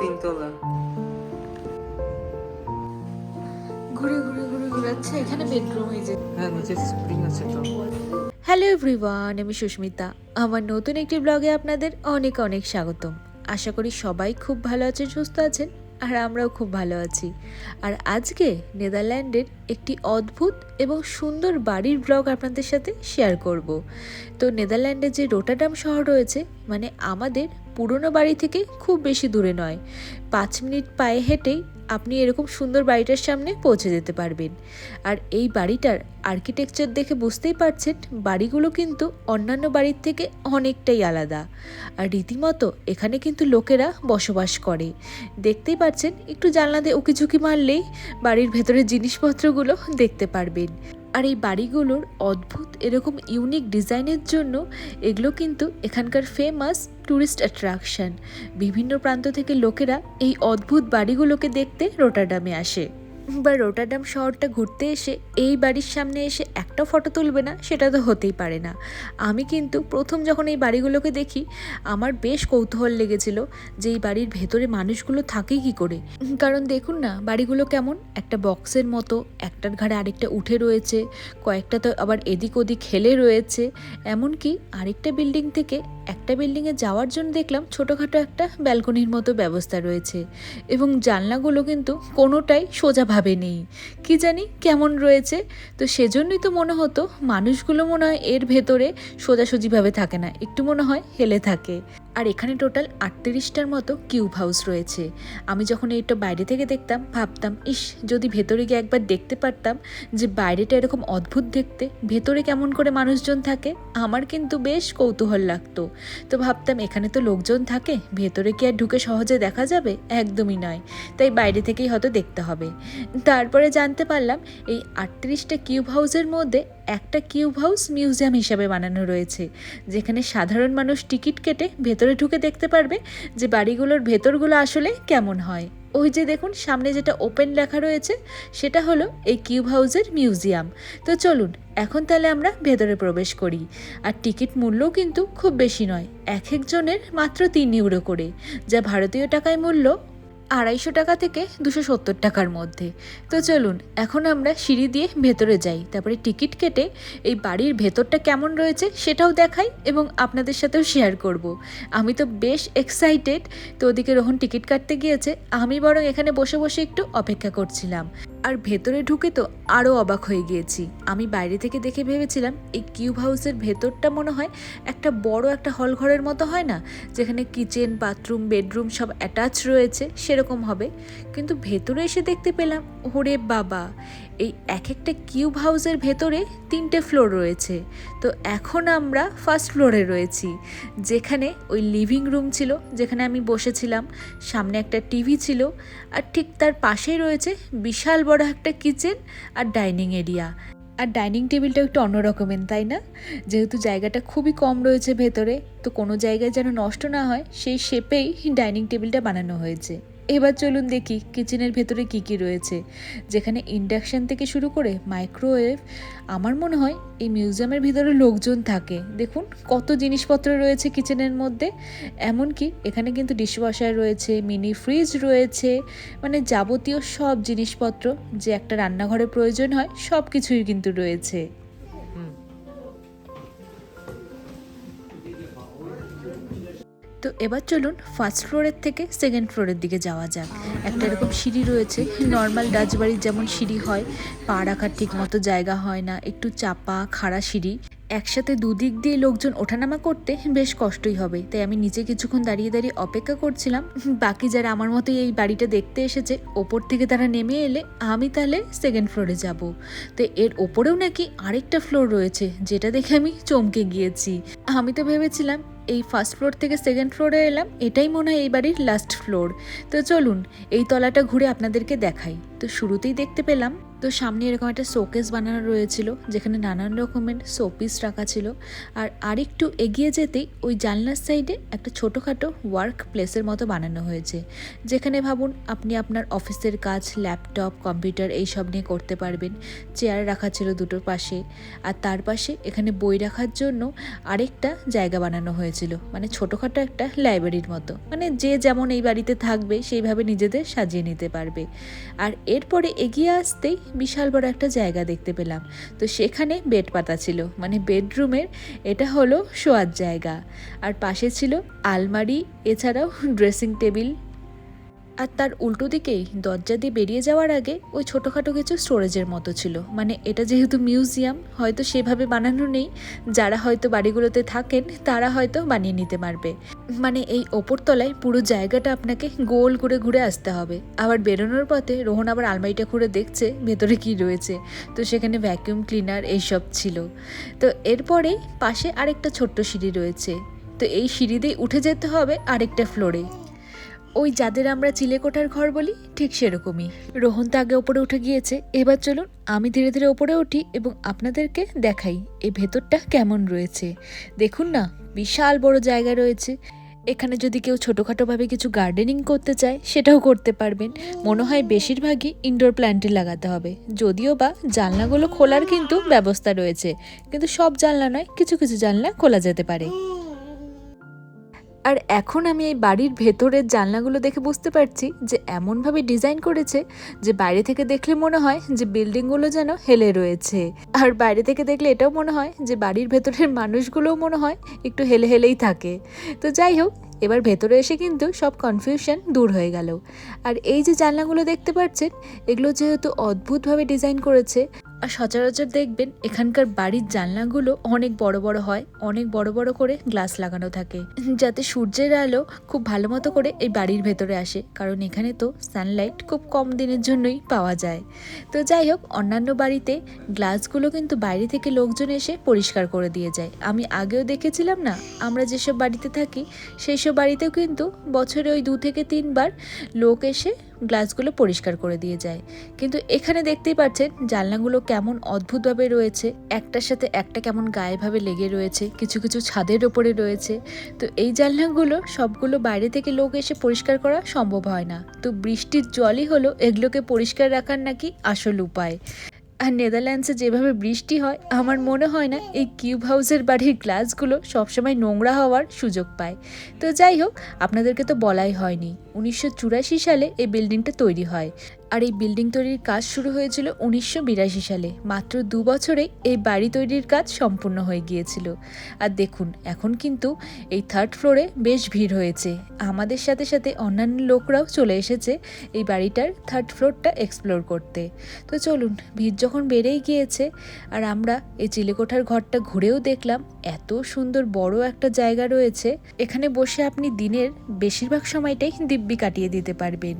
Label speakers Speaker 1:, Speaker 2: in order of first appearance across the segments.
Speaker 1: তিনতলা।
Speaker 2: ঘুরে ঘুরে ঘুরে ঘুরাচ্ছে এখানে বেডরুম এই যে।
Speaker 1: হ্যাঁ নিচে স্প্রিং আছে তো।
Speaker 2: হ্যালো এভরিওয়ান আমি সুস্মিতা। আমার নতুন একটি ব্লগে আপনাদের অনেক অনেক স্বাগতম। আশা করি সবাই খুব ভালো আছেন সুস্থ আছেন। আর আমরাও খুব ভালো আছি। আর আজকে নেদারল্যান্ডের একটি অদ্ভুত এবং সুন্দর বাড়ির ব্লগ আপনাদের সাথে শেয়ার করব। তো নেদারল্যান্ডের যে রোটাডাম শহর রয়েছে মানে আমাদের পুরনো বাড়ি থেকে খুব বেশি দূরে নয়। পাঁচ মিনিট পায়ে হেঁটেই আপনি এরকম সুন্দর বাড়িটার সামনে পৌঁছে যেতে পারবেন। আর এই বাড়িটার আর্কিটেকচার দেখে বুঝতেই পারছেন, বাড়িগুলো কিন্তু অন্যান্য বাড়ির থেকে অনেকটাই আলাদা। আর রীতিমতো এখানে কিন্তু লোকেরা বসবাস করে। দেখতেই পাচ্ছেন, একটু জানলা দিয়ে উকিঝুঁকি মারলেই বাড়ির ভেতরের জিনিসপত্রগুলো দেখতে পারবেন। আর এই বাড়িগুলোর অদ্ভুত এরকম ইউনিক ডিজাইনের জন্য এগুলো কিন্তু এখানকার ফেমাস ট্যুরিস্ট অ্যাট্রাকশন বিভিন্ন প্রান্ত থেকে লোকেরা এই অদ্ভুত বাড়িগুলোকে দেখতে রোটাডামে আসে। বা রোটাডাম শহরটা ঘুরতে এসে এই বাড়ির সামনে এসে একটা ফটো তুলবে না, সেটা তো হতেই পারে না। আমি কিন্তু প্রথম যখন এই বাড়িগুলোকে দেখি, আমার বেশ কৌতূহল লেগেছিল যে এই বাড়ির ভেতরে মানুষগুলো থাকে কি করে। কারণ দেখুন না, বাড়িগুলো কেমন? একটা বক্সের মতো, একটার ঘাড়ে আরেকটা উঠে রয়েছে, কয়েকটা তো আবার এদিক ওদিক হেলে রয়েছে। এমনকি আরেকটা বিল্ডিং থেকে একটা বিল্ডিংয়ে যাওয়ার জন্য দেখলাম ছোটোখাটো একটা ব্যালকনির মতো ব্যবস্থা রয়েছে এবং জানলাগুলো কিন্তু কোনোটাই সোজাভাবে নেই। কি জানি কেমন রয়েছে? তো সেজন্যই তো মনে হতো মানুষগুলো মনে হয় এর ভেতরে সোজাসুজিভাবে থাকে না, একটু মনে হয় হেলে থাকে। আর এখানে টোটাল আটত্রিশটার মতো কিউব হাউস রয়েছে। আমি যখন এইটা বাইরে থেকে দেখতাম, ভাবতাম, ইস, যদি ভেতরে গিয়ে একবার দেখতে পারতাম যে বাইরেটা এরকম অদ্ভুত দেখতে, ভেতরে কেমন করে মানুষজন থাকে, আমার কিন্তু বেশ কৌতূহল লাগতো। তো ভাবতাম, এখানে তো লোকজন থাকে, ভেতরে কি আর ঢুকে সহজে দেখা যাবে? একদমই নয়। তাই বাইরে থেকেই হয়তো দেখতে হবে। তারপরে জানতে পারলাম, এই আটত্রিশটা কিউব হাউসের মধ্যে একটা কিউব হাউস মিউজিয়াম হিসাবে বানানো রয়েছে, যেখানে সাধারণ মানুষ টিকিট কেটে ভেতরে ঢুকে দেখতে পারবে যে বাড়িগুলোর ভেতরগুলো আসলে কেমন হয়। ওই যে দেখুন, সামনে যেটা ওপেন লেখা রয়েছে, সেটা হলো এই কিউব হাউসের মিউজিয়াম। তো চলুন, এখন তাহলে আমরা ভেতরে প্রবেশ করি। আর টিকিট মূল্যও কিন্তু খুব বেশি নয় এক একজনের মাত্র তিন ইউরো করে, যা ভারতীয় টাকায় মূল্য আড়াইশো টাকা থেকে দুশো সত্তর টাকার মধ্যে। তো চলুন, এখন আমরা সিঁড়ি দিয়ে ভেতরে যাই। তারপরে টিকিট কেটে এই বাড়ির ভেতরটা কেমন রয়েছে সেটাও দেখাই এবং আপনাদের সাথেও শেয়ার করব। আমি তো বেশ এক্সাইটেড তো ওদিকে রোহন টিকিট কাটতে গিয়েছে। আমি বরং এখানে বসে বসে একটু অপেক্ষা করছিলাম। আর ভেতরে ঢুকে তো আরও অবাক হয়ে গিয়েছি। আমি বাইরে থেকে দেখে ভেবেছিলাম, এই কিউব হাউসের ভেতরটা মনে হয় একটা বড় একটা হল ঘরের মতো হয় না? যেখানে কিচেন, বাথরুম, বেডরুম সব অ্যাটাচ রয়েছে, সেরকম হবে। কিন্তু ভেতরে এসে দেখতে পেলাম, ওরে বাবা! এই এক একটা কিউব হাউসের ভেতরে তিনটে ফ্লোর রয়েছে। তো এখন আমরা ফার্স্ট ফ্লোরে রয়েছি, যেখানে ওই লিভিং রুম ছিল, যেখানে আমি বসেছিলাম। সামনে একটা টিভি ছিল, আর ঠিক তার পাশেই রয়েছে বিশাল বড় একটা কিচেন আর ডাইনিং এরিয়া। আর ডাইনিং টেবিলটা একটু অন্য রকমের তাই না? যেহেতু জায়গাটা খুবই কম রয়েছে ভেতরে, তো কোনো জায়গায় যেন নষ্ট না হয়, সেই শেপেই ডাইনিং টেবিলটা বানানো হয়েছে। এবার চলুন দেখি কিচেনের ভেতরে কি কি রয়েছে। যেখানে ইন্ডাকশান থেকে শুরু করে মাইক্রোওয়েভ, আমার মনে হয় এই মিউজিয়ামের ভিতরে লোকজন থাকে। দেখুন কত জিনিসপত্র রয়েছে কিচেনের মধ্যে। এমনকি এখানে কিন্তু ডিশওয়াশার রয়েছে, মিনি ফ্রিজ রয়েছে মানে যাবতীয় সব জিনিসপত্র যে একটা রান্নাঘরে প্রয়োজন হয় সব কিছুই কিন্তু রয়েছে। তো এবার চলুন ফার্স্ট ফ্লোরের থেকে সেকেন্ড ফ্লোরের দিকে যাওয়া যাক। একটা এরকম সিঁড়ি রয়েছে নর্মাল রাজবাড়ির যেমন সিঁড়ি হয়, পা রাখার ঠিক মতো জায়গা হয় না, একটু চাপা, খাড়া সিঁড়ি। একসাথে দুদিক দিয়ে লোকজন ওঠানামা করতে বেশ কষ্টই হবে, তাই আমি নিচে কিছুক্ষণ দাঁড়িয়ে দাঁড়িয়ে অপেক্ষা করছিলাম। বাকি যারা আমার মতো এই বাড়িটা দেখতে এসেছে, ওপর থেকে তারা নেমে এলে আমি তাহলে সেকেন্ড ফ্লোরে যাব। তো এর ওপরেও নাকি আরেকটা ফ্লোর রয়েছে, যেটা দেখে আমি চমকে গিয়েছি। আমি তো ভেবেছিলাম এই ফার্স্ট ফ্লোর থেকে সেকেন্ড ফ্লোরে এলাম, এটাই মনে হয় এই বাড়ির লাস্ট ফ্লোর তো চলুন, এই তলাটা ঘুরে আপনাদেরকে দেখাই। তো শুরুতেই দেখতে পেলাম তো সামনে এরকম একটা শোকেস বানানো রয়েছিল, যেখানে নানান রকমের শোপিস রাখা ছিল। আর আরেকটু এগিয়ে যেতেই ওই জানলার সাইডে একটা ছোটোখাটো ওয়ার্ক প্লেসের মতো বানানো হয়েছে, যেখানে ভাবুন আপনি আপনার অফিসের কাজ ল্যাপটপ কম্পিউটার এইসব নিয়ে করতে পারবেন। চেয়ার রাখা ছিল দুটোর পাশে, আর তার পাশে এখানে বই রাখার জন্য আরেকটা জায়গা বানানো হয়েছিল মানে ছোটোখাটো একটা লাইব্রেরির মতো। মানে যে যেমন এই বাড়িতে থাকবে, সেইভাবে নিজেদের সাজিয়ে নিতে পারবে। আর এরপরে এগিয়ে আসতেই বিশাল বড় একটা জায়গা দেখতে পেলাম। তো সেখানে বেড পাতা ছিল। মানে বেডরুমের এটা হলো শোয়ার জায়গা। আর পাশে ছিল আলমারি, এছাড়াও ড্রেসিং টেবিল আর তার উল্টো দিকেই দরজা দিয়ে বেরিয়ে যাওয়ার আগে ওই ছোটোখাটো কিছু স্টোরেজের মতো ছিল। মানে এটা যেহেতু মিউজিয়াম, হয়তো সেভাবে বানানো নেই। যারা হয়তো বাড়িগুলোতে থাকেন, তারা হয়তো বানিয়ে নিতে পারবে। মানে এই ওপরতলায় পুরো জায়গাটা আপনাকে গোল করে ঘুরে আসতে হবে। আবার বেরোনোর পথে রোহন আবার আলমারিটা ঘুরে দেখছে ভেতরে কি রয়েছে। তো সেখানে ভ্যাকিউম ক্লিনার এইসব ছিল। তো এরপরেই পাশে আরেকটা ছোট্ট সিঁড়ি রয়েছে। তো এই সিঁড়ি দিয়ে উঠে যেতে হবে আরেকটা ফ্লোরে ওই যাদের আমরা চিলেকোঠার ঘর বলি, ঠিক সেরকমই। রোহন তো আগে ওপরে উঠে গিয়েছে। এবার চলুন, আমি ধীরে ধীরে ওপরে উঠি এবং আপনাদেরকে দেখাই এই ভেতরটা কেমন রয়েছে। দেখুন না, বিশাল বড় জায়গা রয়েছে। এখানে যদি কেউ ছোটোখাটোভাবে কিছু গার্ডেনিং করতে চায়, সেটাও করতে পারবেন। মনে হয় বেশিরভাগই ইনডোর প্ল্যান্টে লাগাতে হবে। যদিও বা জানলাগুলো খোলার কিন্তু ব্যবস্থা রয়েছে। কিন্তু সব জানলা নয়, কিছু কিছু জানলা খোলা যেতে পারে। আর এখন আমি এই বাড়ির ভেতরের জানলাগুলো দেখে বুঝতে পারছি যে এমনভাবে ডিজাইন করেছে যে বাইরে থেকে দেখলে মনে হয় যে বিল্ডিংগুলো যেন হেলে রয়েছে। আর বাইরে থেকে দেখলে এটাও মনে হয় যে বাড়ির ভেতরের মানুষগুলোও মনে হয় একটু হেলে হেলেই থাকে। তো যাই হোক, এবার ভেতরে এসে কিন্তু সব কনফিউশন দূর হয়ে গেল। আর এই যে জানলাগুলো দেখতে পাচ্ছেন, এগুলো যেহেতু অদ্ভুতভাবে ডিজাইন করেছে আর সচরাচর দেখবেন এখানকার বাড়ির জানলাগুলো অনেক বড় বড় হয়, অনেক বড় বড় করে গ্লাস লাগানো থাকে। যাতে সূর্যের আলো খুব ভালো মতো করে এই বাড়ির ভেতরে আসে, কারণ এখানে তো সানলাইট খুব কম দিনের জন্যই পাওয়া যায়। তো যাই হোক, অন্যান্য বাড়িতে গ্লাসগুলো কিন্তু বাইরে থেকে লোকজন এসে পরিষ্কার করে দিয়ে যায়। আমি আগেও দেখেছিলাম না, আমরা যেসব বাড়িতে থাকি সেই সব বাড়িতেও কিন্তু বছরে ওই দু থেকে তিনবার লোক এসে গ্লাসগুলো পরিষ্কার করে দিয়ে যায়। কিন্তু এখানে দেখতেই পাচ্ছেন জানলাগুলো কেমন অদ্ভুতভাবে রয়েছে, একটার সাথে একটা কেমন গায়েভাবে লেগে রয়েছে, কিছু কিছু ছাদের ওপরে রয়েছে। তো এই জানলাগুলো সবগুলো বাইরে থেকে লোক এসে পরিষ্কার করা সম্ভব হয় না। তো বৃষ্টির জলই হলো এগুলোকে পরিষ্কার রাখার নাকি আসল উপায়। আর নেদারল্যান্ডসে যেভাবে বৃষ্টি হয়, আমার মনে হয় না এই কিউব হাউসের বাড়ির গ্লাসগুলো সবসময় নোংরা হওয়ার সুযোগ পায়। তো যাই হোক, আপনাদেরকে তো বলাই হয়নি। উনিশশো চুরাশি সালে এই বিল্ডিংটা তৈরি হয়। আর এই বিল্ডিং তৈরির কাজ শুরু হয়েছিল উনিশশো বিরাশি সালে। মাত্র দু বছরেই এই বাড়ি তৈরির কাজ সম্পূর্ণ হয়ে গিয়েছিল। আর দেখুন, এখন কিন্তু এই থার্ড ফ্লোরে বেশ ভিড় হয়েছে। আমাদের সাথে সাথে অন্যান্য লোকরাও চলে এসেছে এই বাড়িটার থার্ড ফ্লোরটা এক্সপ্লোর করতে। তো চলুন, ভিড় যখন বেড়েই গিয়েছে, আর আমরা এই চিলেকোঠার ঘরটা ঘুরেও দেখলাম এত সুন্দর বড় একটা জায়গা রয়েছে, এখানে বসে আপনি দিনের বেশিরভাগ সময়টাই দিব্যি কাটিয়ে দিতে পারবেন।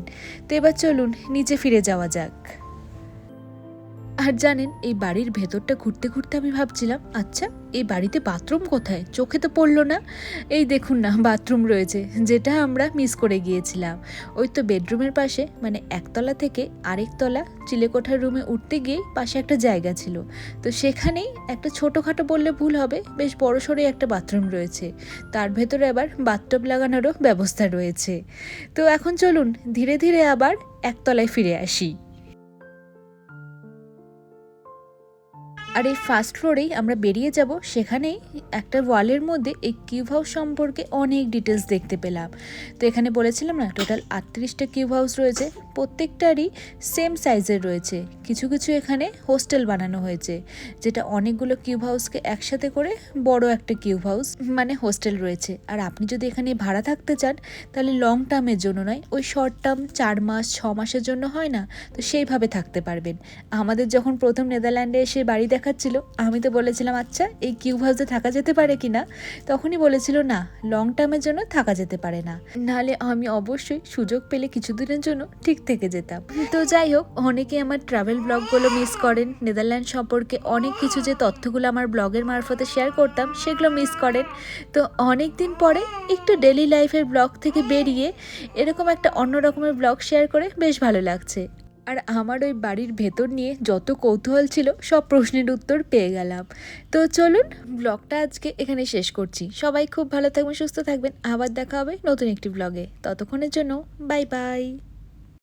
Speaker 2: তো এবার চলুন, নিচে ফিরে যাওয়া যাক। আর জানেন, এই বাড়ির ভেতরটা ঘুরতে ঘুরতে আমি ভাবছিলাম আচ্ছা এই বাড়িতে বাথরুম কোথায়? চোখে তো পড়ল না। এই দেখুন না, বাথরুম রয়েছে, যেটা আমরা মিস করে গিয়েছিলাম। ওই তো বেডরুমের পাশে মানে একতলা থেকে আরেকতলা চিলেকোঠার রুমে উঠতে গিয়েই পাশে একটা জায়গা ছিল। তো সেখানেই একটা ছোটোখাটো বললে ভুল হবে, বেশ বড় সড়ো একটা বাথরুম রয়েছে। তার ভেতরে আবার বাথটব লাগানোরও ব্যবস্থা রয়েছে। তো এখন চলুন, ধীরে ধীরে আবার একতলায় ফিরে আসি। আর এই ফার্স্ট ফ্লোরেই আমরা বেরিয়ে যাব। সেখানেই একটা ওয়ালের মধ্যে এই কিউব হাউস সম্পর্কে অনেক ডিটেলস দেখতে পেলাম। তো এখানে বলেছিলাম না টোটাল আটত্রিশটা কিউব হাউস রয়েছে। প্রত্যেকটারই সেম সাইজের রয়েছে। কিছু কিছু এখানে হোস্টেল বানানো হয়েছে, যেটা অনেকগুলো কিউব হাউসকে একসাথে করে বড় একটা কিউব হাউস মানে হোস্টেল রয়েছে। আর আপনি যদি এখানে ভাড়া থাকতে চান, তাহলে লং টার্মের জন্য নয়, ওই শর্ট টার্ম চার মাস, ছ মাসের জন্য হয় না, তো সেইভাবে থাকতে পারবেন। আমাদের যখন প্রথম নেদারল্যান্ডে এসে বাড়ি দেখাচ্ছিল, আমি তো বলেছিলাম আচ্ছা এই কিউব হাউসে থাকা যেতে পারে কি না তখনই বলেছিল, না লং টার্মের জন্য থাকা যেতে পারে না। নাহলে আমি অবশ্যই সুযোগ পেলে কিছুদিনের জন্য ঠিক থেকে যেতাম। তো যাই হোক অনেকে আমার ট্রাভেল ব্লগগুলো মিস করেন। নেদারল্যান্ড সম্পর্কে অনেক কিছু যে তথ্যগুলো আমার ব্লগের মারফতে শেয়ার করতাম, সেগুলো মিস করেন। তো অনেক দিন পরে একটু ডেলি লাইফের ব্লগ থেকে বেরিয়ে এরকম একটা অন্য রকমের ব্লগ শেয়ার করে বেশ ভালো লাগছে। আর আমার ওই বাড়ির ভেতর নিয়ে যত কৌতূহল ছিল, সব প্রশ্নের উত্তর পেয়ে গেলাম। তো চলুন ব্লগটা আজকে এখানে শেষ করছি। সবাই খুব ভালো থাকবেন, সুস্থ থাকবেন। আবার দেখা হবে নতুন একটি ব্লগে ততক্ষণের জন্য বাই বাই